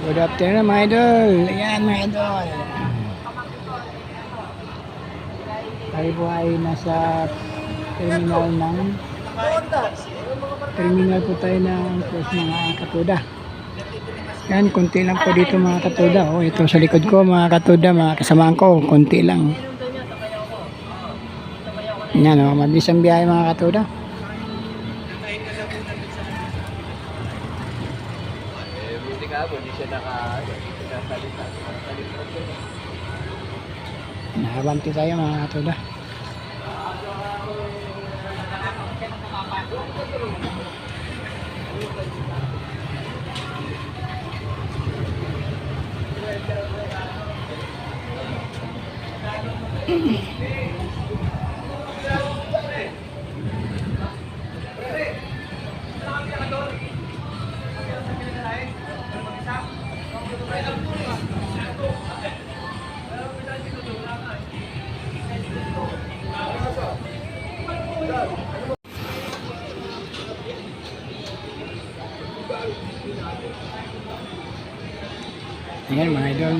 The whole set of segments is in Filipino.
Good afternoon mga idol. Ayan mga idol. Tayo po ay nasa terminal ng terminal po tayo ng cruise mga katuda. Yan, konti lang po dito mga katuda. Oh, ito sa likod ko mga katuda, mga kasamaan ko, konti lang. Yan oh, mabilis ang biyahe mga katuda. Eh, buti ka po, hindi siya naka, nakasalita. Nakabanti tayo mga katuda. Ayan mga idol.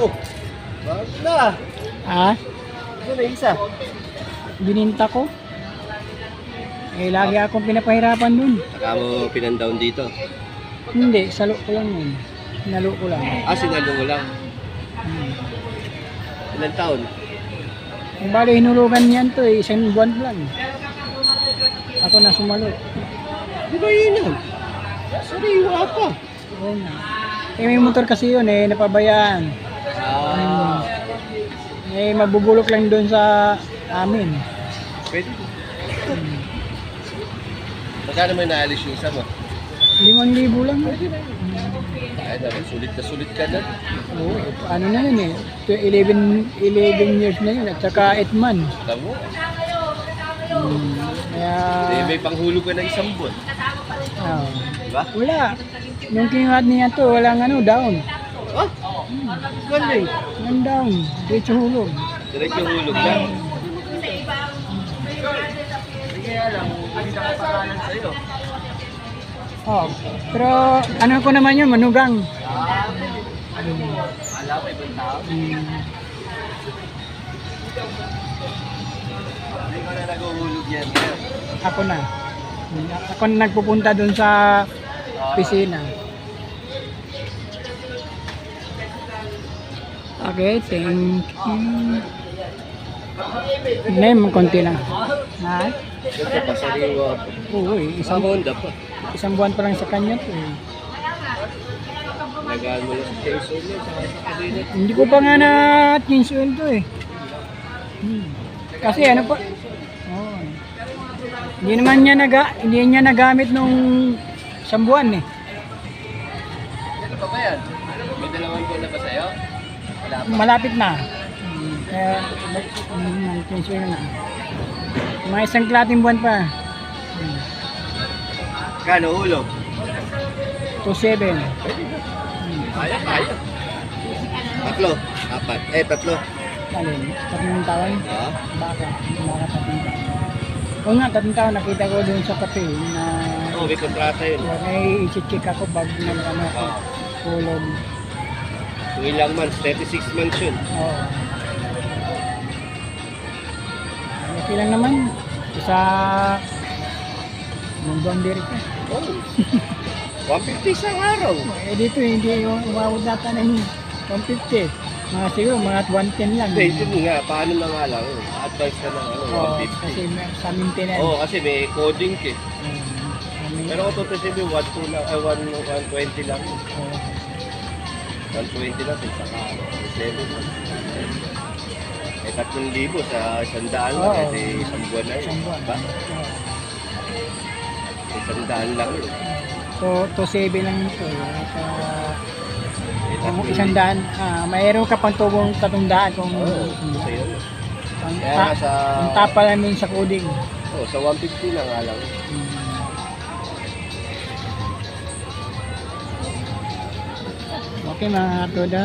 Oh, bakit na? Ah, Ito na isa. bininta ko. Eh, lagi akong pinapahirapan dun. Saka mo pinandown dito. Hindi, salo ko lang yun. Sinalo ko lang. Ah, sinalo mo lang. Hmm. Ilang taon? Ang bali, hinulugan niyan to eh, isang buwan lang. Ako na sumalo. Di ba yun yun? Sariwa pa. Oo nga. Eh, may motor kasi yun eh, napabayaan. Ah, Eh, mabubulok lang doon sa amin. pwede. Magkano mo naalis yung isa mo? Limang libo lang. Ay, naman, sulit na sulit ka na. Oo, ano na yun eh. Ito, 11, 11 years na yun at saka 8 months. Tamo. Hmm. Kaya, Eh, may panghulog ka ng isang buwan. ah, Di ba? wala. Nung kinuhat niya to, walang ano, down. Ah, galing. Walang down. Diretso hulog. Diretso hulog lang. Oh, pero ano ko naman yun, manugang. Alam ko ibang tao. Hindi ko na naguhulog. Ako na. Ako na nagpupunta doon sa pisina. Okay, thank you. Name, konti lang. Ha? Ito pa sariwa pa. Oo, eh, Isang Honda pa. isang buwan pa lang sa kanya to. eh. Nagaan mo lang sa sa kanina. Hindi ko pa nga na oil to eh. Hmm. Kasi ano pa? Oh. Hindi naman niya naga, hindi niya nagamit nung isang buwan eh. Ano pa ba yan? May dalawang buwan na ba sa'yo? Malapit na. Hmm. Kaya, hmm, change oil na. Mga isang klating buwan pa. Kano hulog? 2.7. Kaya, kaya. Tatlo. Apat. Eh, tatlo. Alin? Tatlong taon? Ha? Baka. Baka tatlong taon. Oo nga, tatlong taon. Nakita ko doon sa kape na Oo, may kontrata yun. may i-check ako bago nag ano. Oo. Kung ilang months, 36 months yun. Oo. Okay lang naman. Sa Mundong diri. Oo. 150 isang araw. Eh dito hindi yung umawag nata ng 150. Mga siguro mga 110 lang. Hindi, yun nga. Paano na nga lang. Advice ka ng ano, Oo, 150. kasi sa maintenance. Oo, kasi may coding ka eh. Mm, may- Pero kung tutusin mo, 1 2 lang, eh, 1, 120 lang. oo. 120 lang sa araw. 7 months. Eh, 3,000 sa isang daan lang. Oo. Eh, di isang buwan na yun. Isang buwan. Ba? Oo. Isang daan lang yun. So, to 7 lang ito. At, ah, Eh, kung isang daan, ah, mayroon ka pang tubong tatong daan kung Oo, hmm, sa yun. ang, Kaya ta, nga sa, ang tapa namin sa coding. oh, sa 150 lang nga lang. Hmm. Okay mga katoda.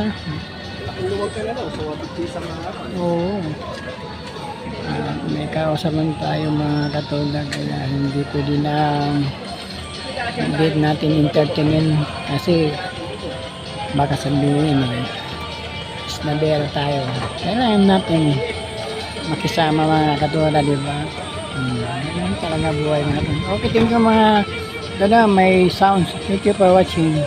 Luwag ka na lang sa 150 isang araw. Oo. Ah, may kausaman tayo mga katulad. Kaya hindi pwede na hindi natin entertainin. Kasi baka sabihin eh snabera tayo. Kailangan natin makisama mga katulad di ba? Hmm, yan talaga buhay natin. Okay thank you mga dada may sounds. Thank you for watching